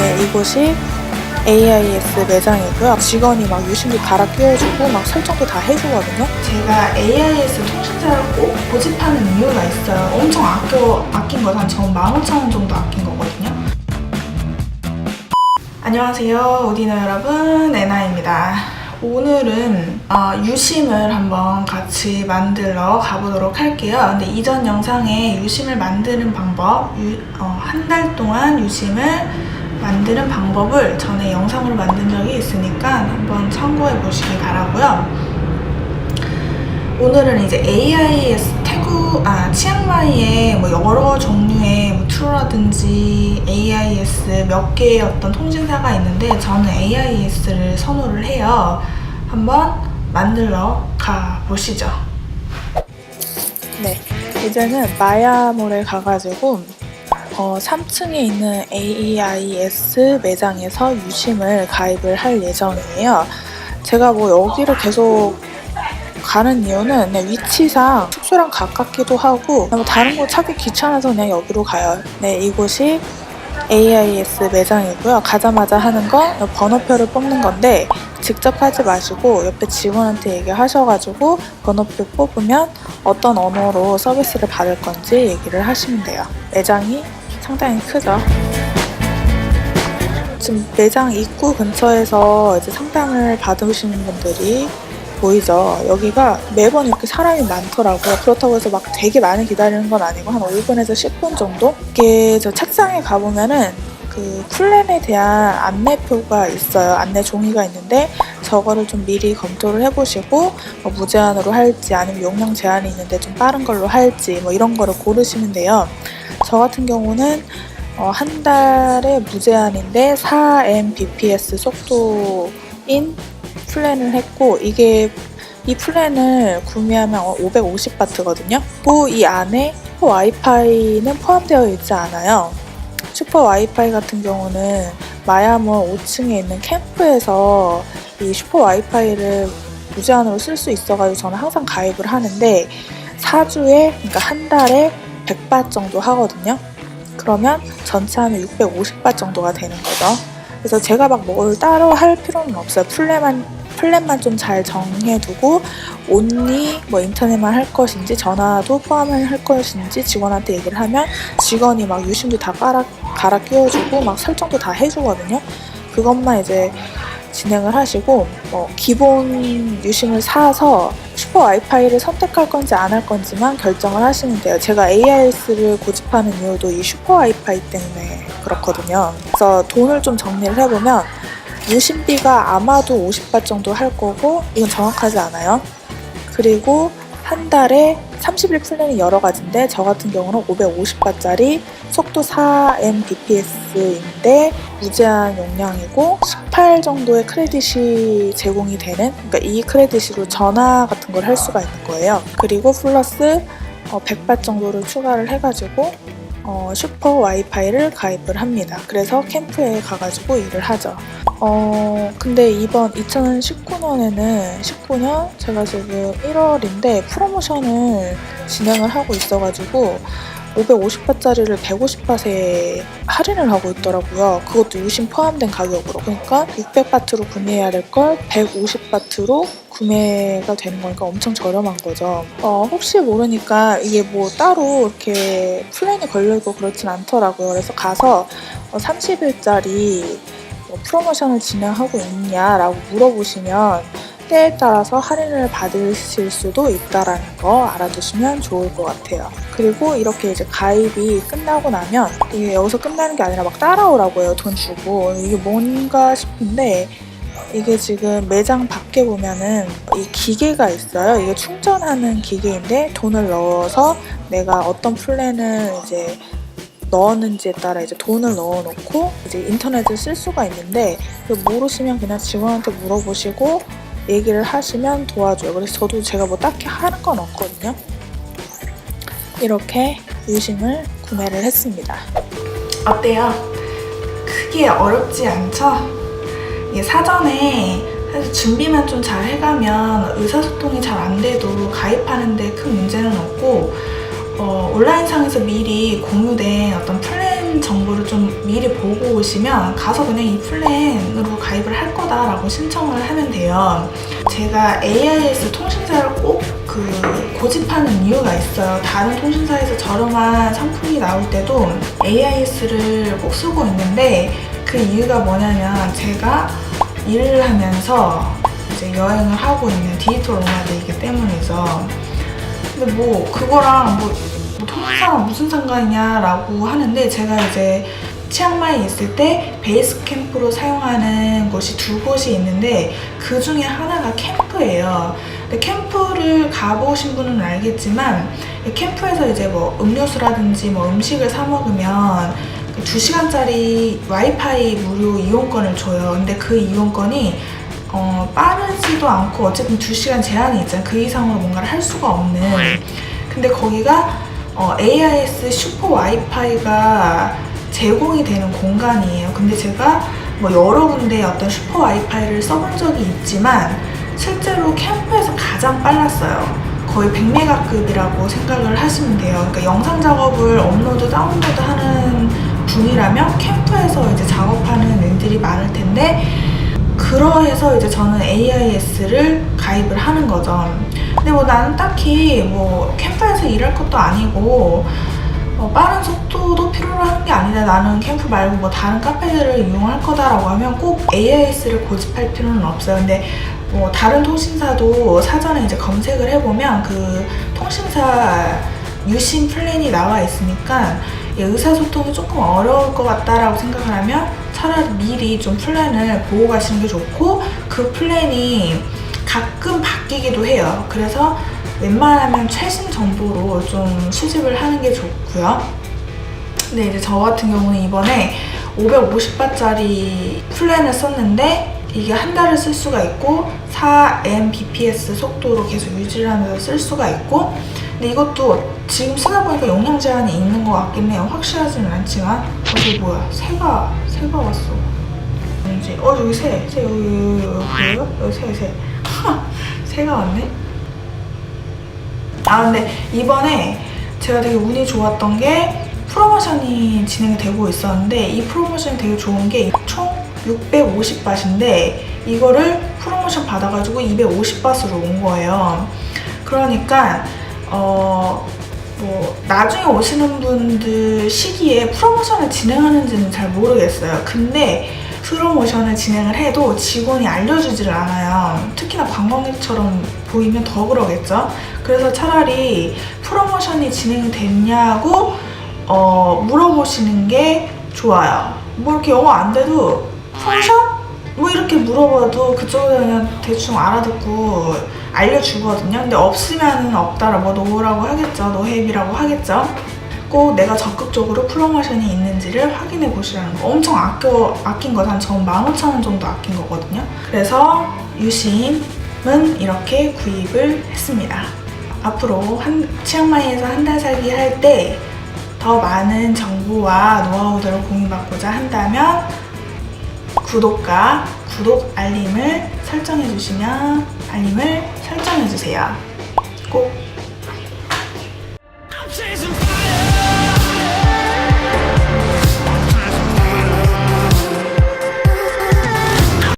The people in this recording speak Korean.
네, 이곳이 AIS 매장이고요. 직원이 막 유심히 갈아 끼워주고 막 설정도 다 해주거든요. 제가 AIS 통신사를 꼭 고집하는 이유가 있어요. 엄청 아껴, 아낀 거한 전 15,000원 정도 아낀 거거든요. 안녕하세요. 오디너 여러분, 에나입니다. 오늘은 어, 유심을 한번 같이 만들러 가보도록 할게요. 근데 이전 영상에 유심을 만드는 방법, 어, 한달 동안 유심을 만드는 방법을 전에 영상으로 만든 적이 있으니까 한번 참고해 보시기 바라고요. 오늘은 이제 AIS 태국 아 치앙마이에 뭐 여러 종류의 뭐 트루라든지 AIS 몇 개의 어떤 통신사가 있는데 저는 AIS를 선호를 해요. 한번 만들러 가 보시죠. 네, 이제는 마야몰에 가가지고 어, 3층에 있는 AEIS 매장에서 유심을 가입을 할 예정이에요. 제가 뭐 여기를 계속 가는 이유는 그냥 위치상 숙소랑 가깝기도 하고 뭐 다른 곳 찾기 귀찮아서 그냥 여기로 가요. 네, 이곳이 AIS 매장이고요. 가자마자 하는 건 번호표를 뽑는 건데 직접 하지 마시고 옆에 직원한테 얘기하셔가지고 번호표 뽑으면 어떤 언어로 서비스를 받을 건지 얘기를 하시면 돼요. 매장이 상당히 크죠. 지금 매장 입구 근처에서 이제 상담을 받으시는 분들이 보이죠. 여기가 매번 이렇게 사람이 많더라고요. 그렇다고 해서 막 되게 많이 기다리는 건 아니고 한 5분에서 10분 정도? 이게 저 책상에 가보면은 그 플랜에 대한 안내표가 있어요. 안내 종이가 있는데 저거를 좀 미리 검토를 해보시고 뭐 무제한으로 할지 아니면 용량 제한이 있는데 좀 빠른 걸로 할지 뭐 이런 거를 고르시면 돼요. 저 같은 경우는 어, 한 달에 무제한인데 4mbps 속도인 플랜을 했고 이게 이 플랜을 구매하면 550바트거든요. 또 이 안에 슈퍼 와이파이는 포함되어 있지 않아요. 슈퍼 와이파이 같은 경우는 마야몰 5층에 있는 캠프에서 이 슈퍼 와이파이를 무제한으로 쓸 수 있어가지고 저는 항상 가입을 하는데 4주에 그러니까 한 달에 100바 정도 하거든요. 그러면 전체 하면 650바 정도가 되는 거죠. 그래서 제가 막 뭘 따로 할 필요는 없어요. 플랜만 플랜만 좀 잘 정해두고 온리 뭐 인터넷만 할 것인지 전화도 포함을 할 것인지 직원한테 얘기를 하면 직원이 막 유심도 다 깔아 갈아 끼워주고 막 설정도 다 해주거든요. 그것만 이제 진행을 하시고 뭐 기본 유심을 사서 슈퍼 와이파이를 선택할 건지 안 할 건지만 결정을 하시면 돼요. 제가 AIS를 고집하는 이유도 이 슈퍼 와이파이 때문에 그렇거든요. 그래서 돈을 좀 정리를 해보면 유심비가 아마도 50바 정도 할 거고 이건 정확하지 않아요. 그리고 한 달에 30일 플랜이 여러 가지인데 저 같은 경우는 550바짜리 속도 4mbps인데 무제한 용량이고 18 정도의 크레딧이 제공이 되는 그러니까 이 크레딧으로 전화 같은 걸 할 수가 있는 거예요. 그리고 플러스 어, 100바 정도를 추가를 해가지고 어, 슈퍼 와이파이를 가입을 합니다. 그래서 캠프에 가가지고 일을 하죠. 어, 근데 이번 2019년에는 19년 제가 지금 1월인데 프로모션을 진행을 하고 있어가지고 550바트짜리를 150바트에 할인을 하고 있더라고요. 그것도 유심 포함된 가격으로. 그러니까 600바트로 구매해야 될 걸 150바트로 구매가 되는 거니까 엄청 저렴한 거죠. 어, 혹시 모르니까 이게 뭐 따로 이렇게 플랜이 걸려있고 그렇진 않더라고요. 그래서 가서 30일짜리 뭐 프로모션을 진행하고 있냐라고 물어보시면 때에 따라서 할인을 받으실 수도 있다라는 거 알아두시면 좋을 것 같아요. 그리고 이렇게 이제 가입이 끝나고 나면 이게 여기서 끝나는 게 아니라 막 따라오라고 해요. 돈 주고 이게 뭔가 싶은데 이게 지금 매장 밖에 보면은 이 기계가 있어요. 이게 충전하는 기계인데 돈을 넣어서 내가 어떤 플랜을 이제 넣었는지에 따라 이제 돈을 넣어놓고 이제 인터넷을 쓸 수가 있는데 모르시면 그냥 직원한테 물어보시고 얘기를 하시면 도와줘요. 그래서 저도 제가 뭐 딱히 하는 건 없거든요. 이렇게 유심을 구매를 했습니다. 어때요? 크게 어렵지 않죠? 이게 사전에 준비만 좀 잘 해가면 의사소통이 잘 안 돼도 가입하는데 큰 문제는 없고 어, 온라인상에서 미리 공유된 어떤 플 랜 정보를 좀 미리 보고 오시면 가서 그냥 이 플랜으로 가입을 할 거다라고 신청을 하면 돼요. 제가 AIS 통신사를 꼭 그 고집하는 이유가 있어요. 다른 통신사에서 저렴한 상품이 나올 때도 AIS를 꼭 쓰고 있는데 그 이유가 뭐냐면 제가 일을 하면서 이제 여행을 하고 있는 디지털 노마드이기 때문이죠. 근데 뭐 그거랑 뭐, 뭐 통신사랑 무슨 상관이냐라고 하는데 제가 이제 치앙마이에 있을 때 베이스 캠프로 사용하는 곳이 두 곳이 있는데 그 중에 하나가 캠프예요. 캠프를 가보신 분은 알겠지만 이 캠프에서 이제 뭐 음료수라든지 뭐 음식을 사 먹으면 그 2시간짜리 와이파이 무료 이용권을 줘요. 근데 그 이용권이 어, 빠르지도 않고 어쨌든 2시간 제한이 있잖아요. 그 이상으로 뭔가를 할 수가 없는. 근데 거기가 어, AIS 슈퍼 와이파이가 제공이 되는 공간이에요. 근데 제가 뭐 여러 군데 어떤 슈퍼 와이파이를 써본 적이 있지만 실제로 캠프에서 가장 빨랐어요. 거의 100메가급이라고 생각을 하시면 돼요. 그러니까 영상 작업을 업로드, 다운로드 하는 분이라면 캠프에서 이제 작업하는 일들이 많을 텐데 그러해서 이제 저는 AIS를 가입을 하는 거죠. 근데 뭐 나는 딱히 뭐 캠프에서 일할 것도 아니고 어, 빠른 속도도 필요로 하는 게 아니다. 나는 캠프 말고 뭐 다른 카페들을 이용할 거다라고 하면 꼭 AIS를 고집할 필요는 없어요. 근데 뭐 다른 통신사도 사전에 이제 검색을 해보면 그 통신사 유심 플랜이 나와 있으니까 이 의사소통이 조금 어려울 것 같다라고 생각을 하면 차라리 미리 좀 플랜을 보고 가시는 게 좋고 그 플랜이 가끔 바뀌기도 해요. 그래서 웬만하면 최신 정보로 좀 수집을 하는 게 좋고요. 근데 이제 저 같은 경우는 이번에 550바짜리 플랜을 썼는데 이게 한 달을 쓸 수가 있고 4mbps 속도로 계속 유지를 하면서 쓸 수가 있고 근데 이것도 지금 쓰다 보니까 용량 제한이 있는 것 같긴 해요. 확실하지는 않지만 어디 뭐야 새가 새가 왔어. 왠지 어 여기 새, 새 여기 여기 여기? 여기 새 새. 새가 왔네. 아 근데 이번에 제가 되게 운이 좋았던 게 프로모션이 진행이 되고 있었는데 이 프로모션이 되게 좋은 게 총 650바트인데 이거를 프로모션 받아가지고 250바트로 온 거예요. 그러니까 어. 뭐 나중에 오시는 분들 시기에 프로모션을 진행하는지는 잘 모르겠어요. 근데 프로모션을 진행을 해도 직원이 알려주지를 않아요. 특히나 관광객처럼 보이면 더 그러겠죠. 그래서 차라리 프로모션이 진행이 됐냐고 어, 물어보시는 게 좋아요. 뭐 이렇게 영어 안 돼도 프로모션? 뭐 이렇게 물어봐도 그쪽에서 그냥 대충 알아듣고 알려주거든요. 근데 없으면은 없다라고 노라고 하겠죠. 노헤비라고 하겠죠. 꼭 내가 적극적으로 프로모션이 있는지를 확인해 보시라는 거. 엄청 아껴, 아낀 거, 한 전 15,000원 정도 아낀 거거든요. 그래서 유심은 이렇게 구입을 했습니다. 앞으로 한, 치앙마이에서 한 달 살기 할 때 더 많은 정보와 노하우들을 공유받고자 한다면 구독과 구독 알림을 설정해 주시면 알림을 설정해 주세요. 꼭